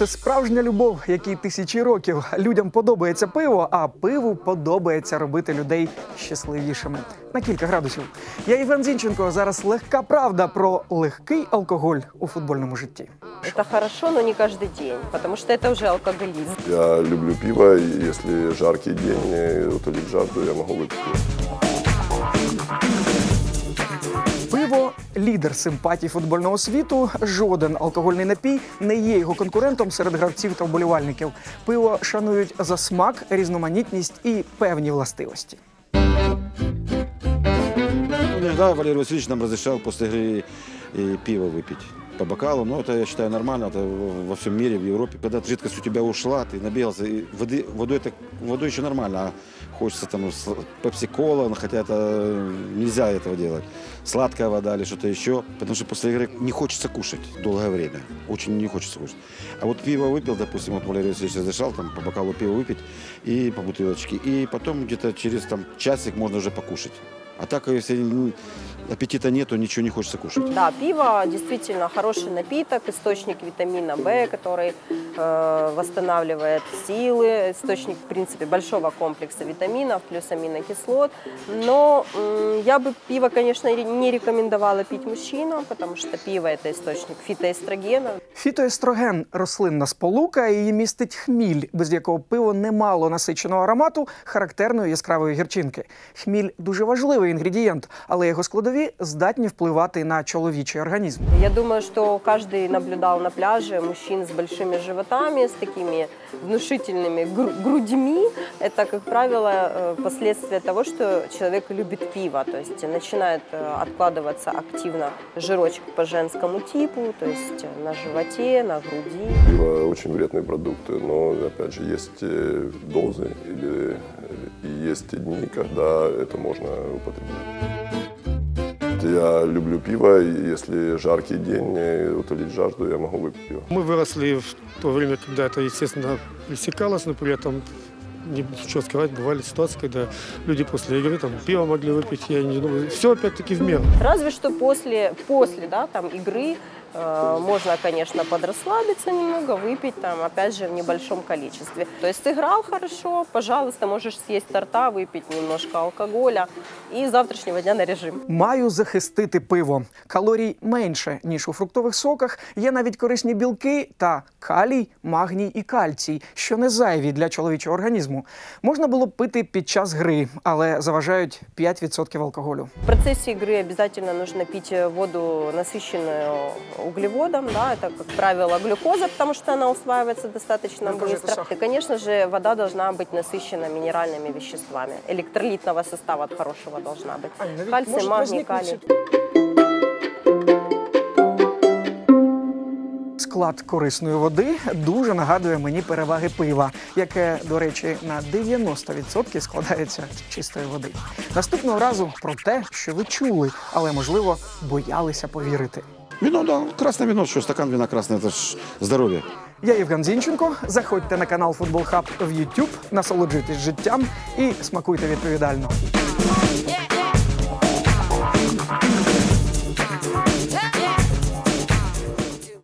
це справжня любов, якій тисячі років людям подобається пиво, а пиву подобається робити людей щасливішими на кілька градусів. Я Євген Зінченко. Зараз легка правда про легкий алкоголь у футбольному житті. Это хорошо, но не каждый день, потому что это уже алкоголизм. Я люблю пиво, и если жаркий день э, утолить жажду, я могу выпить пиво. Лідер симпатій футбольного світу. Жоден алкогольний напій не є його конкурентом серед гравців та вболівальників. Пиво шанують за смак, різноманітність і певні властивості. Ну, Иногда Валерий Васильевич нам разрешал после игры пиво выпить по бокалу. Но это, я считаю, нормально. Это во- всем мире, в Европе. Когда жидкость у тебя ушла, ты набегался, и воды, водой, это, водой еще нормально. А хочется там пепси-кола, но хотя это нельзя этого делать. Сладкая вода или что-то еще. Потому что после игры не хочется кушать долгое время. Очень не хочется кушать. А вот пиво выпил, допустим, вот Валерий Васильевич разрешал там по бокалу пива выпить и по бутылочке. И потом где-то через там часик можно уже покушать. А так, если ну, аппетита нету, ничего не хочется кушать. Да, пиво действительно хороший напиток, источник витамина В, который э, восстанавливает силы, источник, в принципе, большого комплекса витаминов плюс аминокислот. Но м, я бы пиво, конечно, ре- не рекомендовала пить мужчинам, потому что пиво – это источник фитоэстрогена. Фітоестроген рослинна сполука, і її містить хміль, без якого пиво не мало насиченого аромату, характерної яскравої гірчинки. Хміль дуже важливий інгредієнт, але його складові здатні впливати на чоловічий організм. Я думаю, что каждый наблюдал на пляже мужчин с большими животами, с такими внушительными гру- грудьми. Это, как правило, э, последствия того, что человек любит пиво. То есть начинает э, откладываться активно жирочек по женскому типу, то есть э, на животе, на груди. Пиво очень вредные продукты, но, опять же, есть э, дозы или, э, и есть те дни, когда это можно употребить. Я люблю пиво, и если жаркий день э, утолить жажду, я могу выпить пиво. Мы выросли в то время, когда это, естественно, пресекалось, но при этом, не что сказать, бывали ситуации, когда люди после игры там пиво могли выпить, я не думаю, все опять-таки в меру. Разве что после, после да, там, игры можно, конечно, подрасслабиться немного, выпить там, опять же, в небольшом количестве. То есть сыграл хорошо, пожалуйста, можешь съесть торта, выпить немножко алкоголя и с завтрашнего дня на режим. Маю захистити пиво. Калорій менше ніж у фруктових соках. Є навіть корисні білки та калій, магній і кальцій, що не зайві для чоловічого організму. Можна було б пити під час гри, але заважають 5% алкоголю. В процессе игры обязательно нужно пить э, воду, насыщенную углеводом. Да, это, как правило, глюкоза, потому что она усваивается достаточно Ну, тоже это быстро. сахар. И, конечно же, вода должна быть насыщена минеральными веществами. Электролитного состава от хорошего должна быть. Кальций, магний, калий. Склад корисної води дуже нагадує мені переваги пива, яке, до речі, на 90% складається з чистої води. Наступного разу про те, що ви чули, але можливо боялися повірити. Вино, да, красное вино, что стакан вина красное, это ж здоровье. Я Євген Зінченко. Заходьте на канал Футбол Хаб в YouTube, насолоджуйтесь життям і смакуйте відповідально.